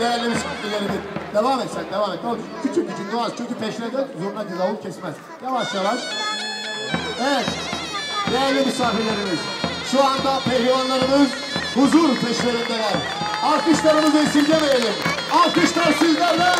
değerli misafirlerimiz. Devam et sen devam et. Tamam, Küçük küçük yavaş çünkü peşine de zurna davul kesmez. Yavaş yavaş. Evet. Değerli misafirlerimiz. Şu anda pehlivanlarımız huzur peşlerindeler. Alkışlarımızı esirgemeyelim. Alkışlar sizlerden.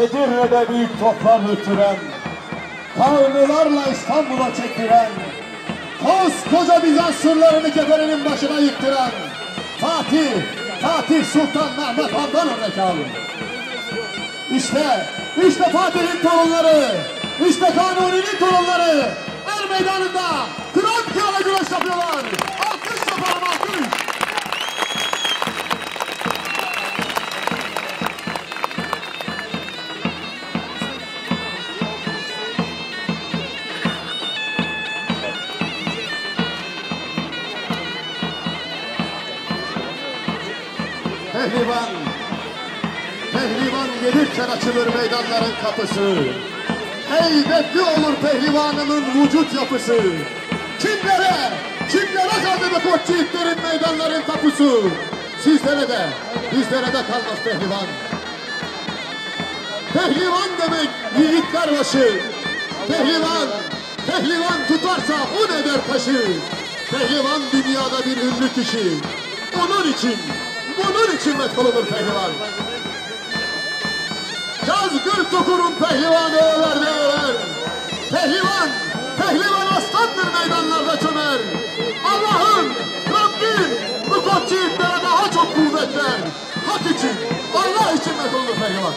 Edirne'de büyük toplar hırtıran, Kavlularla İstanbul'a çektiren, koskoca Bizans sırlarını keferenin başına yıktıran, Fatih, Fatih Sultan Mehmet Han'dan örnek alın. İşte, işte Fatih'in torunları, işte Kanuni'nin torunları, Er Meydanı'nda kırana güreş yapıyorlar. Pehlivan gelirken açılır meydanların kapısı. Heybetli olur pehlivanımın vücut yapısı. Kimlere, kimlere kaldı bu koç yiğitlerin meydanların tapusu? Sizlere de, bizlere de kalmaz pehlivan. Pehlivan demek yiğitler başı. Pehlivan, pehlivan tutarsa un eder taşı. Pehlivan dünyada bir ünlü kişi. Onun için, bunun için meşgul olur pehlivan. Yazgır Tokur'un pehlivanı över över. Pehlivan, pehlivan aslandır meydanlarda çömer. Allah'ım, Rabbim bu koç daha çok kuvvet ver. Hak için, Allah için meşgul olur pehlivan.